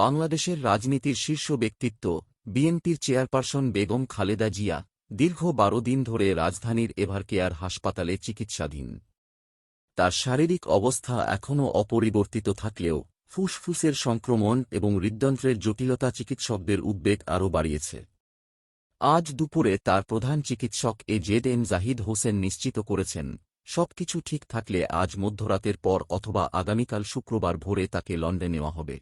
বাংলাদেশের রাজনীতির শীর্ষ ব্যক্তিত্ব, বিএনপির চেয়ারপারসন বেগম খালেদা জিয়া, দীর্ঘ বারো দিন ধরে রাজধানীর এভারকেয়ার হাসপাতালে চিকিৎসাধীন। তার শারীরিক অবস্থা এখনও অপরিবর্তিত থাকলেও ফুসফুসের সংক্রমণ এবং হৃদযন্ত্রের জটিলতা চিকিৎসকদের উদ্বেগ আরও বাড়িয়েছে। আজ দুপুরে তার প্রধান চিকিৎসক A Z M Zahid Hossain নিশ্চিত করেছেন, সবকিছু ঠিক থাকলে আজ মধ্যরাতের পর অথবা আগামীকাল শুক্রবার ভোরে তাকে লন্ডনে নেওয়া হবে।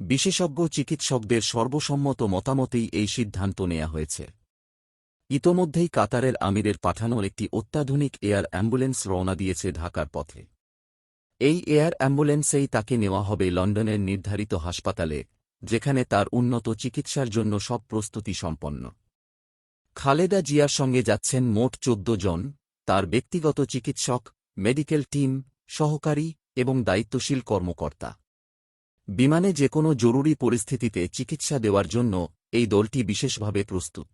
বিশেষজ্ঞ চিকিৎসকদের সর্বসম্মত মতামতেই এই সিদ্ধান্ত নেওয়া হয়েছে। ইতোমধ্যেই কাতারের আমিরের পাঠানো একটি অত্যাধুনিক এয়ার অ্যাম্বুলেন্স রওনা দিয়েছে ঢাকার পথে। এই এয়ার অ্যাম্বুলেন্সেই তাকে নেওয়া হবে লন্ডনের নির্ধারিত হাসপাতালে, যেখানে তার উন্নত চিকিৎসার জন্য সব প্রস্তুতি সম্পন্ন। খালেদা জিয়ার সঙ্গে যাচ্ছেন মোট চোদ্দ জন, তার ব্যক্তিগত চিকিৎসক, মেডিকেল টিম, সহকারী এবং দায়িত্বশীল কর্মকর্তা। বিমানে যে কোনো জরুরি পরিস্থিতিতে চিকিৎসা দেওয়ার জন্য এই দলটি বিশেষভাবে প্রস্তুত।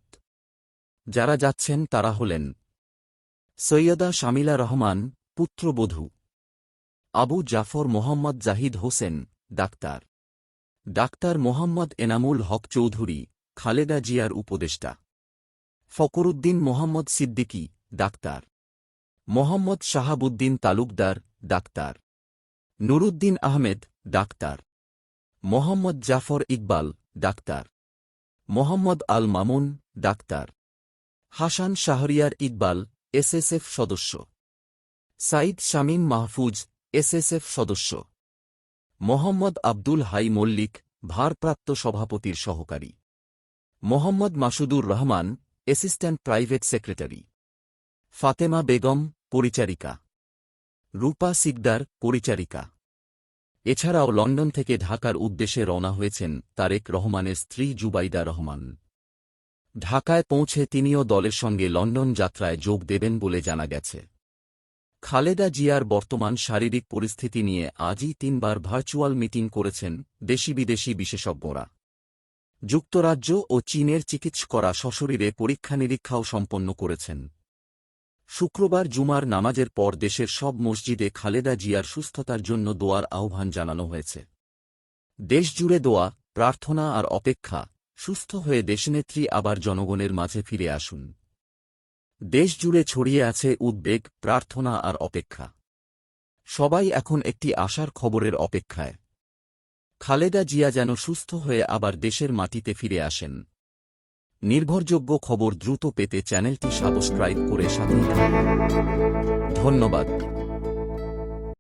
যারা যাচ্ছেন তারা হলেন সৈয়দা শামিলা রহমান, পুত্রবধূ। আবু জাফর মোহাম্মদ জাহিদ হোসেন, ডাক্তার। ডাক্তার মোহাম্মদ এনামুল হক চৌধুরী, খালেদা জিয়ার উপদেষ্টা। Fakhruddin Mohammad Siddiqui, doctor. Mohammad Shahabuddin Talukdar, doctor. Nuruddin Ahmed, doctor. Mohammad Jafar Iqbal, doctor. Mohammad Al Mamun doctor. Hasan Shahriar Iqbal, SSF সদস্য। সাইদ শামীম মাহফুজ, এসএসএফ সদস্য। মোহাম্মদ আব্দুল হাই মল্লিক, ভারপ্রাপ্ত সভাপতির সহকারী। Mohammad Masudur Rahman, assistant private secretary. Fatema Begum, পরিচারিকা। Rupa Sikdar, পরিচারিকা। এছাড়াও লন্ডন থেকে ঢাকার উদ্দেশ্যে রওনা হয়েছেন তারেক রহমানের স্ত্রী জুবাইদা রহমান। ঢাকায় পৌঁছে তিনিও দলের সঙ্গে লন্ডন যাত্রায় যোগ দেবেন বলে জানা গেছে। খালেদা জিয়ার বর্তমান শারীরিক পরিস্থিতি নিয়ে আজই তিনবার ভার্চুয়াল মিটিং করেছেন দেশি বিদেশি বিশেষজ্ঞরা। যুক্তরাজ্য ও চীনের চিকিৎস করা সশরীরে পরীক্ষা নিরীক্ষাও সম্পন্ন করেছেন। শুক্রবার জুমার নামাজের পর দেশের সব মসজিদে খালেদা জিয়ার সুস্থতার জন্য দোয়ার আহ্বান জানানো হয়েছে। দেশজুড়ে দোয়া, প্রার্থনা আর অপেক্ষা, সুস্থ হয়ে দেশনেত্রী আবার জনগণের মাঝে ফিরে আসুন। দেশজুড়ে ছড়িয়ে আছে উদ্বেগ, প্রার্থনা আর অপেক্ষা। সবাই এখন একটি আশার খবরের অপেক্ষায়। খালেদা জিয়া যেন সুস্থ হয়ে আবার দেশের মাটিতে ফিরে আসেন। নির্ভরযোগ্য খবর দ্রুত পেতে চ্যানেলটি সাবস্ক্রাইব করে সাথে। ধন্যবাদ